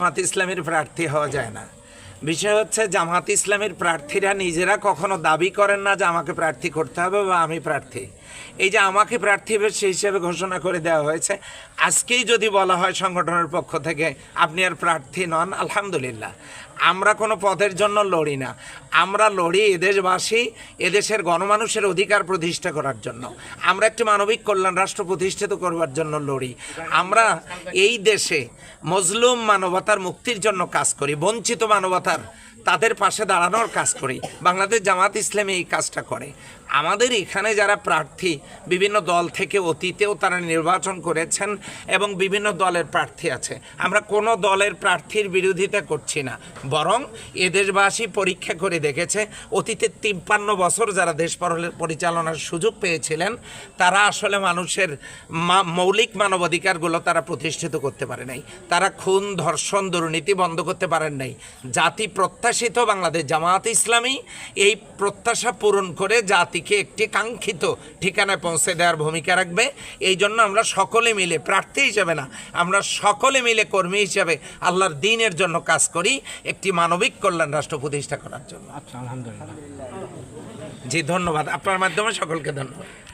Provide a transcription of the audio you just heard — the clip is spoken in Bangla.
জামাত ইসলামের প্রার্থী হওয়া যায় না। বিষয় হচ্ছে, জামাত ইসলামের প্রার্থীরা নিজেরা কখনো দাবি করেন না যে আমাকে প্রার্থী করতে হবে বা আমি প্রার্থী। এই যে আমাকে প্রার্থী সেই হিসেবে ঘোষণা করে দেওয়া হয়েছে। আজকেই যদি বলা হয় সংগঠনের পক্ষ থেকে, আপনি আর প্রার্থী নন, আলহামদুলিল্লাহ। আমরা কোনো পদের জন্য লড়ি না। আমরা লড়ি এদেশবাসী, এদেশের গণমানুষের অধিকার প্রতিষ্ঠা করার জন্য। আমরা একটি মানবিক কল্যাণ রাষ্ট্র প্রতিষ্ঠিত করবার জন্য লড়ি। আমরা এই দেশে মজলুম মানবতার মুক্তির জন্য কাজ করি, বঞ্চিত মানবতার তাদের পাশে দাঁড়ানোর কাজ করি। বাংলাদেশ জামাত ইসলামী এই কাজটা করে। আমাদের এখানে যারা প্রার্থী, বিভিন্ন দল থেকে অতীতেও তারা নির্বাচন করেছেন এবং বিভিন্ন দলের প্রার্থী আছে। আমরা কোনো দলের প্রার্থীর বিরোধিতা করছি না। বরং এদেশবাসী পরীক্ষা করে দেখেছে, অতীতে তিপ্পান্ন বছর যারা দেশ পরিচালনার সুযোগ পেয়েছিলেন, তারা আসলে মানুষের মৌলিক মানবাধিকারগুলো তারা প্রতিষ্ঠিত করতে পারে নাই। তারা খুন, ধর্ষণ, দুর্নীতি বন্ধ করতে পারেন নাই। জাতি প্রত্যাশিত বাংলাদেশ জামায়াত ইসলামী এই প্রত্যাশা পূরণ করে জাতিকে একটি কাঙ্ক্ষিত ঠিকানায় পৌঁছে দেওয়ার ভূমিকা রাখবে। এই জন্য আমরা সকলে মিলে প্রার্থী হিসাবে না আমরা সকলে মিলে কর্মী হিসাবে আল্লাহর দিনের জন্য কাজ করি একটি মানবিক কল্যাণ রাষ্ট্র প্রতিষ্ঠা করার জন্য। আচ্ছা আলহামদুলিল্লাহ। জি ধন্যবাদ। আপনার মাধ্যমে সকলকে ধন্যবাদ।